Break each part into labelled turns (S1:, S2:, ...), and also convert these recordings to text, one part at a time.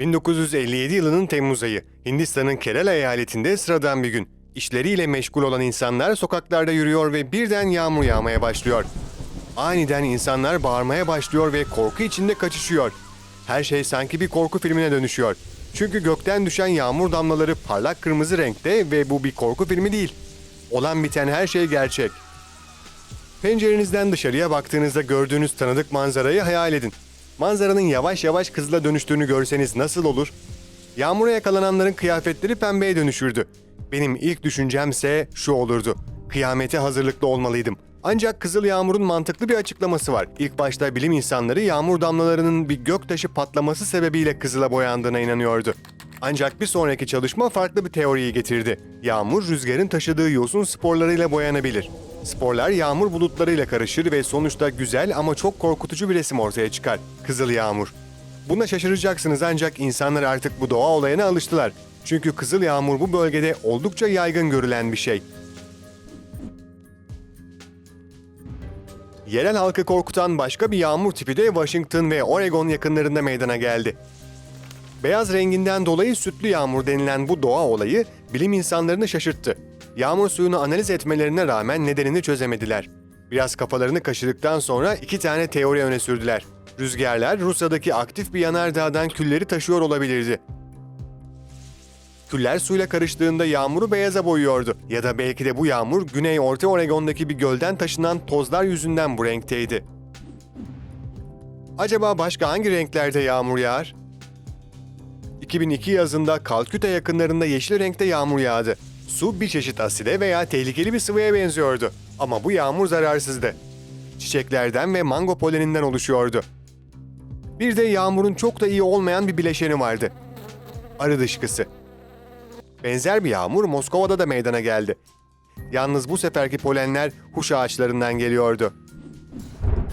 S1: 1957 yılının Temmuz ayı. Hindistan'ın Kerala eyaletinde sıradan bir gün. İşleriyle meşgul olan insanlar sokaklarda yürüyor ve birden yağmur yağmaya başlıyor. Aniden insanlar bağırmaya başlıyor ve korku içinde kaçışıyor. Her şey sanki bir korku filmine dönüşüyor. Çünkü gökten düşen yağmur damlaları parlak kırmızı renkte ve bu bir korku filmi değil. Olan biten her şey gerçek. Pencerenizden dışarıya baktığınızda gördüğünüz tanıdık manzarayı hayal edin. Manzaranın yavaş yavaş kızıla dönüştüğünü görseniz nasıl olur? Yağmura yakalananların kıyafetleri pembeye dönüşürdü. Benim ilk düşüncemse şu olurdu. Kıyamete hazırlıklı olmalıydım. Ancak Kızıl Yağmur'un mantıklı bir açıklaması var. İlk başta bilim insanları yağmur damlalarının bir göktaşı patlaması sebebiyle kızıla boyandığına inanıyordu. Ancak bir sonraki çalışma farklı bir teoriyi getirdi. Yağmur rüzgarın taşıdığı yosun sporlarıyla boyanabilir. Sporlar yağmur bulutlarıyla karışır ve sonuçta güzel ama çok korkutucu bir resim ortaya çıkar. Kızıl yağmur. Buna şaşıracaksınız ancak insanlar artık bu doğa olayına alıştılar. Çünkü kızıl yağmur bu bölgede oldukça yaygın görülen bir şey. Yerel halkı korkutan başka bir yağmur tipi de Washington ve Oregon yakınlarında meydana geldi. Beyaz renginden dolayı sütlü yağmur denilen bu doğa olayı bilim insanlarını şaşırttı. Yağmur suyunu analiz etmelerine rağmen nedenini çözemediler. Biraz kafalarını kaşıdıktan sonra iki tane teori öne sürdüler. Rüzgarlar Rusya'daki aktif bir yanardağdan külleri taşıyor olabilirdi. Küller suyla karıştığında yağmuru beyaza boyuyordu. Ya da belki de bu yağmur Güney Orta Oregon'daki bir gölden taşınan tozlar yüzünden bu renkteydi. Acaba başka hangi renklerde yağmur yağar? 2002 yazında Kalküta yakınlarında yeşil renkte yağmur yağdı. Su bir çeşit aside veya tehlikeli bir sıvıya benziyordu. Ama bu yağmur zararsızdı. Çiçeklerden ve mango poleninden oluşuyordu. Bir de yağmurun çok da iyi olmayan bir bileşeni vardı. Arı dışkısı. Benzer bir yağmur Moskova'da da meydana geldi. Yalnız bu seferki polenler huş ağaçlarından geliyordu.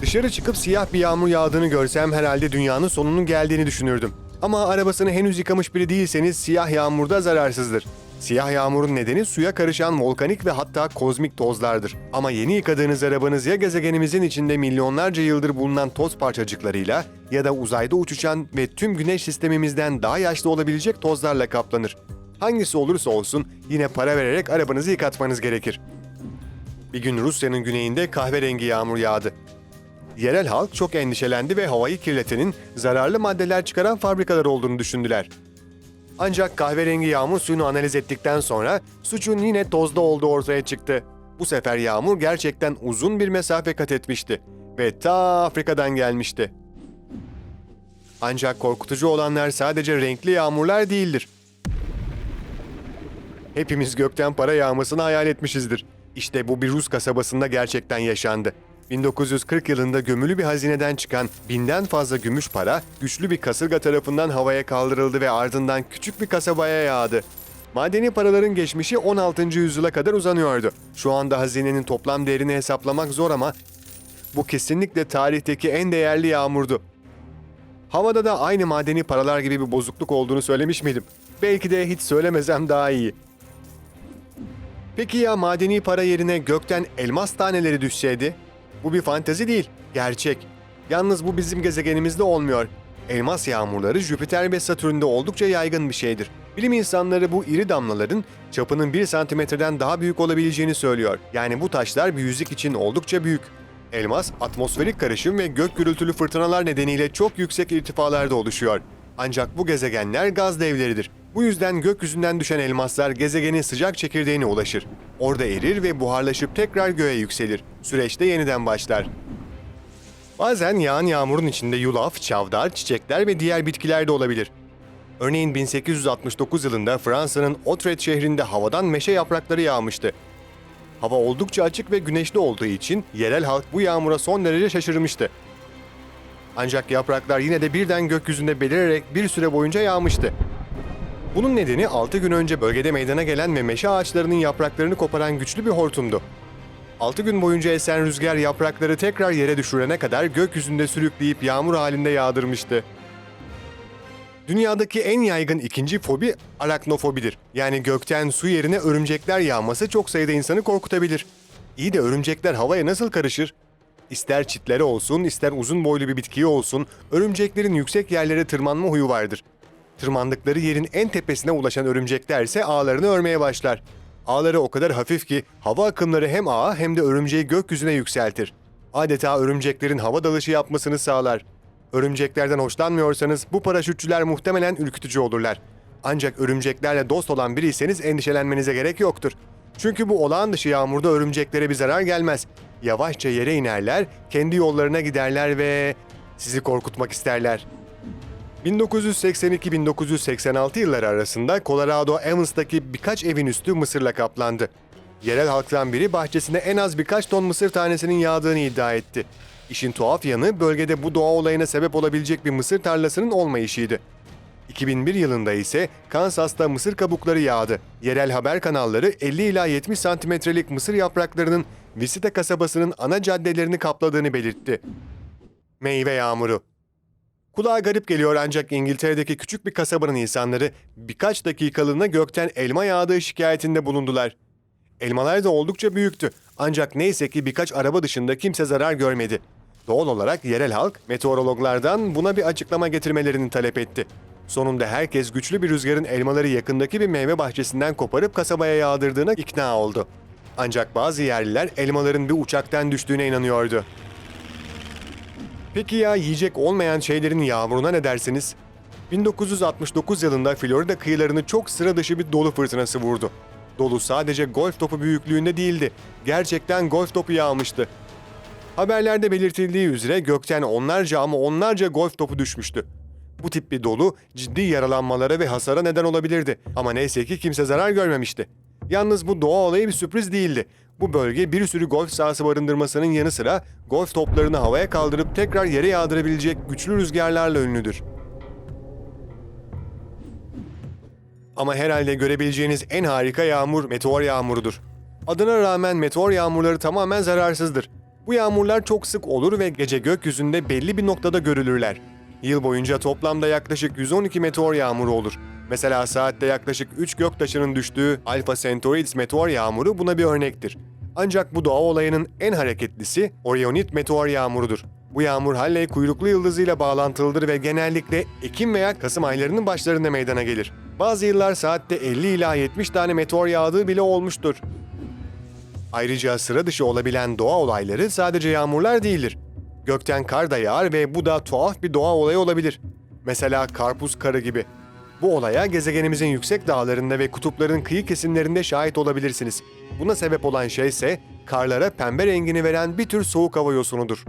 S1: Dışarı çıkıp siyah bir yağmur yağdığını görsem herhalde dünyanın sonunun geldiğini düşünürdüm. Ama arabasını henüz yıkamış biri değilseniz siyah yağmur da zararsızdır. Siyah yağmurun nedeni suya karışan volkanik ve hatta kozmik tozlardır. Ama yeni yıkadığınız arabanız ya gezegenimizin içinde milyonlarca yıldır bulunan toz parçacıklarıyla ya da uzayda uçuşan ve tüm güneş sistemimizden daha yaşlı olabilecek tozlarla kaplanır. Hangisi olursa olsun yine para vererek arabanızı yıkatmanız gerekir. Bir gün Rusya'nın güneyinde kahverengi yağmur yağdı. Yerel halk çok endişelendi ve havayı kirletenin zararlı maddeler çıkaran fabrikalar olduğunu düşündüler. Ancak kahverengi yağmur suyunu analiz ettikten sonra suçun yine tozda olduğu ortaya çıktı. Bu sefer yağmur gerçekten uzun bir mesafe kat etmişti ve ta Afrika'dan gelmişti. Ancak korkutucu olanlar sadece renkli yağmurlar değildir. Hepimiz gökten para yağmasını hayal etmişizdir. İşte bu bir Rus kasabasında gerçekten yaşandı. 1940 yılında gömülü bir hazineden çıkan binden fazla gümüş para güçlü bir kasırga tarafından havaya kaldırıldı ve ardından küçük bir kasabaya yağdı. Madeni paraların geçmişi 16. yüzyıla kadar uzanıyordu. Şu anda hazinenin toplam değerini hesaplamak zor ama bu kesinlikle tarihteki en değerli yağmurdu. Havada da aynı madeni paralar gibi bir bozukluk olduğunu söylemiş miydim? Belki de hiç söylemesem daha iyi. Peki ya madeni para yerine gökten elmas taneleri düşseydi? Bu bir fantezi değil, gerçek. Yalnız bu bizim gezegenimizde olmuyor. Elmas yağmurları Jüpiter ve Satürn'de oldukça yaygın bir şeydir. Bilim insanları bu iri damlaların çapının 1 santimetreden daha büyük olabileceğini söylüyor. Yani bu taşlar bir yüzük için oldukça büyük. Elmas, atmosferik karışım ve gök gürültülü fırtınalar nedeniyle çok yüksek irtifalarda oluşuyor. Ancak bu gezegenler gaz devleridir. Bu yüzden gökyüzünden düşen elmaslar gezegenin sıcak çekirdeğine ulaşır. Orada erir ve buharlaşıp tekrar göğe yükselir. Süreçte yeniden başlar. Bazen yağan yağmurun içinde yulaf, çavdar, çiçekler ve diğer bitkiler de olabilir. Örneğin 1869 yılında Fransa'nın Otret şehrinde havadan meşe yaprakları yağmıştı. Hava oldukça açık ve güneşli olduğu için yerel halk bu yağmura son derece şaşırmıştı. Ancak yapraklar yine de birden gökyüzünde belirerek bir süre boyunca yağmıştı. Bunun nedeni 6 gün önce bölgede meydana gelen ve meşe ağaçlarının yapraklarını koparan güçlü bir hortumdu. 6 gün boyunca esen rüzgar yaprakları tekrar yere düşürene kadar gökyüzünde sürükleyip yağmur halinde yağdırmıştı. Dünyadaki en yaygın ikinci fobi araknofobidir. Yani gökten su yerine örümcekler yağması çok sayıda insanı korkutabilir. İyi de örümcekler havaya nasıl karışır? İster çitlere olsun, ister uzun boylu bir bitkiye olsun, örümceklerin yüksek yerlere tırmanma huyu vardır. Tırmandıkları yerin en tepesine ulaşan örümcekler ise ağlarını örmeye başlar. Ağları o kadar hafif ki hava akımları hem ağa hem de örümceği gökyüzüne yükseltir. Adeta örümceklerin hava dalışı yapmasını sağlar. Örümceklerden hoşlanmıyorsanız bu paraşütçüler muhtemelen ürkütücü olurlar. Ancak örümceklerle dost olan biriyseniz endişelenmenize gerek yoktur. Çünkü bu olağan dışı yağmurda örümceklere bir zarar gelmez. Yavaşça yere inerler, kendi yollarına giderler ve sizi korkutmak isterler. 1982-1986 yılları arasında Colorado Evans'taki birkaç evin üstü mısırla kaplandı. Yerel halktan biri bahçesine en az birkaç ton mısır tanesinin yağdığını iddia etti. İşin tuhaf yanı bölgede bu doğa olayına sebep olabilecek bir mısır tarlasının olmayışıydı. 2001 yılında ise Kansas'ta mısır kabukları yağdı. Yerel haber kanalları 50 ila 70 santimetrelik mısır yapraklarının Visita kasabasının ana caddelerini kapladığını belirtti. Meyve yağmuru Kulağa garip geliyor ancak İngiltere'deki küçük bir kasabanın insanları birkaç dakikalığına gökten elma yağdığı şikayetinde bulundular. Elmalar da oldukça büyüktü ancak neyse ki birkaç araba dışında kimse zarar görmedi. Doğal olarak yerel halk meteorologlardan buna bir açıklama getirmelerini talep etti. Sonunda herkes güçlü bir rüzgarın elmaları yakındaki bir meyve bahçesinden koparıp kasabaya yağdırdığına ikna oldu. Ancak bazı yerliler elmaların bir uçaktan düştüğüne inanıyordu. Peki ya yiyecek olmayan şeylerin yağmuruna ne dersiniz? 1969 yılında Florida kıyılarını çok sıra dışı bir dolu fırtınası vurdu. Dolu sadece golf topu büyüklüğünde değildi. Gerçekten golf topu yağmıştı. Haberlerde belirtildiği üzere gökten onlarca ama onlarca golf topu düşmüştü. Bu tip bir dolu ciddi yaralanmalara ve hasara neden olabilirdi. Ama neyse ki kimse zarar görmemişti. Yalnız bu doğa olayı bir sürpriz değildi. Bu bölge bir sürü golf sahası barındırmasının yanı sıra golf toplarını havaya kaldırıp tekrar yere yağdırabilecek güçlü rüzgarlarla ünlüdür. Ama herhalde görebileceğiniz en harika yağmur meteor yağmurudur. Adına rağmen meteor yağmurları tamamen zararsızdır. Bu yağmurlar çok sık olur ve gece gökyüzünde belli bir noktada görülürler. Yıl boyunca toplamda yaklaşık 112 meteor yağmuru olur. Mesela saatte yaklaşık 3 göktaşının düştüğü Alpha Centaurids meteor yağmuru buna bir örnektir. Ancak bu doğa olayının en hareketlisi Orionid meteor yağmurudur. Bu yağmur Halley kuyruklu yıldızıyla bağlantılıdır ve genellikle Ekim veya Kasım aylarının başlarında meydana gelir. Bazı yıllar saatte 50 ila 70 tane meteor yağdığı bile olmuştur. Ayrıca sıra dışı olabilen doğa olayları sadece yağmurlar değildir. Gökten kar da yağar ve bu da tuhaf bir doğa olayı olabilir. Mesela karpuz karı gibi. Bu olaya gezegenimizin yüksek dağlarında ve kutupların kıyı kesimlerinde şahit olabilirsiniz. Buna sebep olan şey ise karlara pembe rengini veren bir tür soğuk hava yosunudur.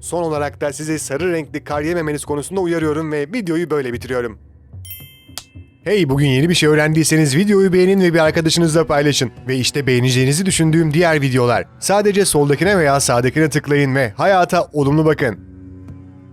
S1: Son olarak da sizi sarı renkli kar yememeniz konusunda uyarıyorum ve videoyu böyle bitiriyorum. Hey bugün yeni bir şey öğrendiyseniz videoyu beğenin ve bir arkadaşınızla paylaşın. Ve işte beğeneceğinizi düşündüğüm diğer videolar. Sadece soldakine veya sağdakine tıklayın ve hayata olumlu bakın.